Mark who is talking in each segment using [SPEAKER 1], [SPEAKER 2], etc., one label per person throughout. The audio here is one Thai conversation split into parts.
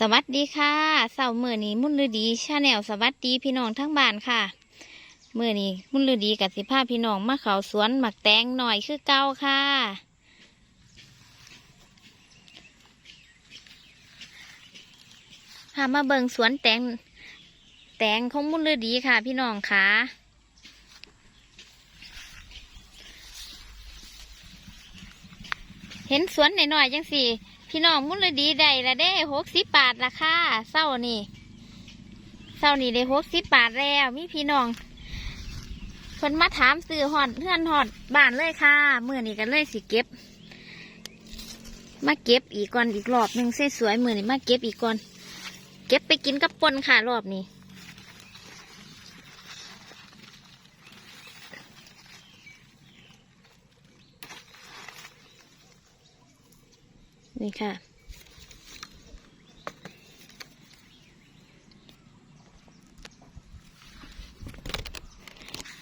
[SPEAKER 1] สวัสดีค่ะเสาร์มื่อนี้มุ่นฤดีชาแนลสวัสดีพี่น้องทั้งบ้านค่ะมื่อนี้มุ่นฤดีกับสิพาพี่น้องมาเขาสวนหมักแตงหน่อยคือเก้าค่ะ พามาเบิงสวนแตงแตงของมุ่นฤดีค่ะ พี่น้องค่ะเห็นสวนหน่อยๆจังสี่ พี่น้องมุนเลยดีได้ละเด้หกสิบบาทละค่ะเศร้านี่เศร้านี่ได้หกสิบบาทแล้วมีพี่น้องคนมาถามซื้อหอดเพื่อนหอดบ้านเลยค่ะเมื่อนี้กันเลยสิเก็บ มาเก็บอีกก่อนอีกรอบหนึ่งเส้สวยเมื่อนี้มาเก็บอีกก่อน เก็บไปกินกับปนค่ะรอบนี้ นี่ค่ะ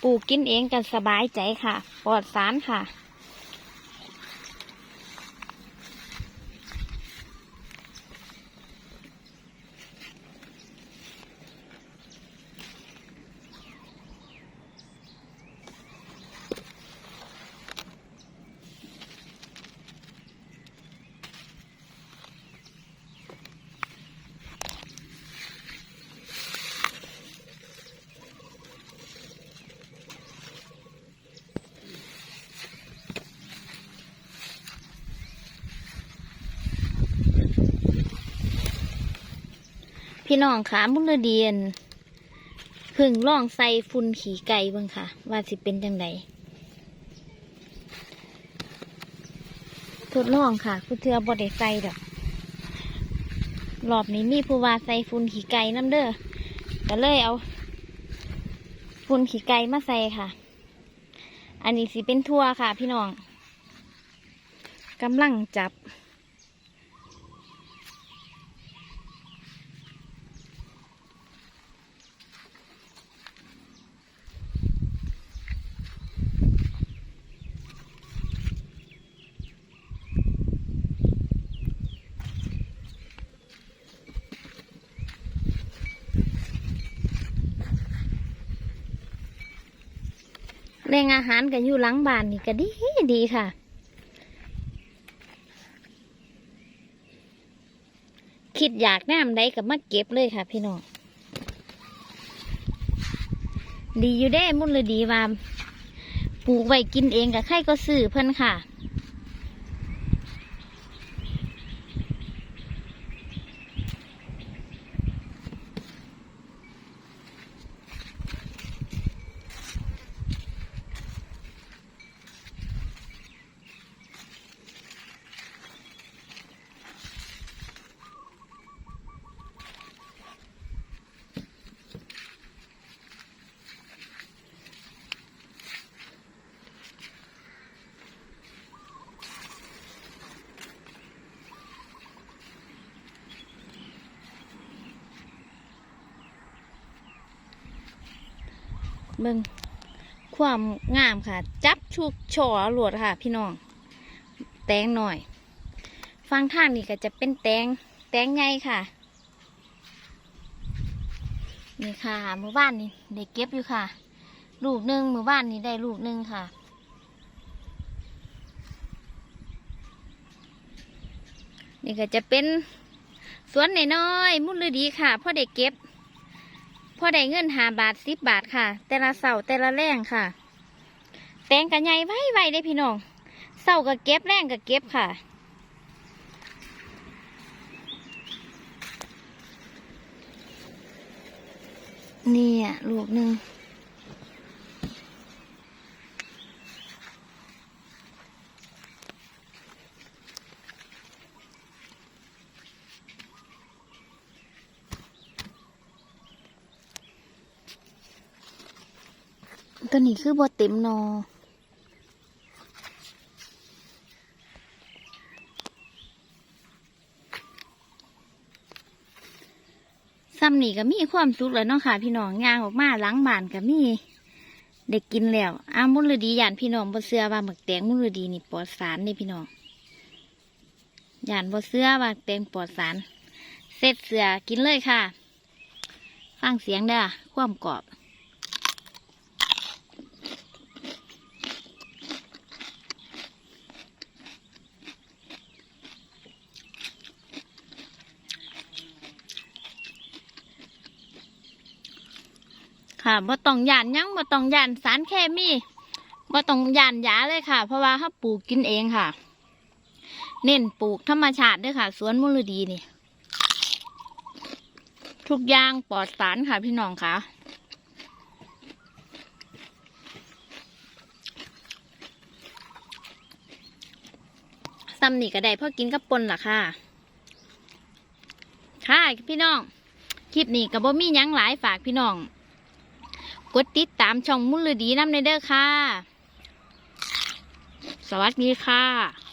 [SPEAKER 1] ปลูกกินเองกันสบายใจค่ะ ปลอดสารค่ะ พี่น้องขามุลเดียนพึ่งล่องใส่ฝุ่นขี่ไก่บิ่งค่ะ ว่าสิเป็นจังไดทดลองค่ะผู้เทือบอได้ใส่ดอกรอบนี้มีผู้ว่าใส่ฝุ่นขี่ไก่น้ำเด้อก็เลยเอาฝุ่นขี่ไก่มาใส่ค่ะ อันนี้สิเป็นทั่วค่ะ พี่น้องกำลังจับ แรงอาหารกันอยู่หลังบ้านนี่ก็ดีดีค่ะ คิดอยากแนมใดกับมาเก็บเลยค่ะ พี่น้อง ดีอยู่ได้มุ่นเลยดีว่าปลูกไว้กินเองกับใครก็ซื้อเพิ่นค่ะ เบิ่งความงามค่ะ จับชุกชอหลวดค่ะ พี่น้อง แตงหน่อยฟังทางนี่ก็จะเป็นแตงแตงไงค่ะ นี่ค่ะมือบ้านนี่ได้เก็บอยู่ค่ะ ลูกหนึ่งมือบ้านนี่ได้ลูกหนึ่งค่ะนี่ก็จะเป็นสวนน้อยๆมุดเลยดีค่ะพ่อเด็กเก็บ พอได้เงินหาบาทสิบบาทค่ะ แต่ละเสาแต่ละแรงค่ะ แตงกันใหญ่ไว้ไว้ได้พี่น้องเสากับเก็บแรงกับเก็บค่ะนี่อะลูกหนึ่ง ตัวนี้คือบเต็มนอซ้ำนี่ก็มีความสุขแล้วเนาะค่ะ พี่น้องย่างออกมาล้างบ้านก็มีได้กินแล้วอ้ามุลดียานพี่น้องบ่เสื้อว่าหมึกแตงมุลดีนี่ปลอดสารนี่พี่น้องยานบ่เสื้อว่าแตงปลอดสารเสร็จเสือกินเลยค่ะ ฟังเสียงเด้อความกรอบ ค่ะบ่ต้องยานยังบ่ต้องยานสารเคมีบ่ต้องยานยาเลยค่ะ เพราะว่าเขาปลูกกินเองค่ะ เน้นปลูกธรรมชาติด้วยค่ะ สวนมุลดีนี่ ทุกอย่างปลอดสารค่ะพี่น้องค่ะซ้ำนี่ก็ได้พอกินกับปนล่ะค่ะ ค่ะพี่น้อง คลิปนี้ก็บ่มียังหลายฝากพี่น้อง กดติดตามช่องมุลดีน้ำในเด้อค่ะ สวัสดีค่ะ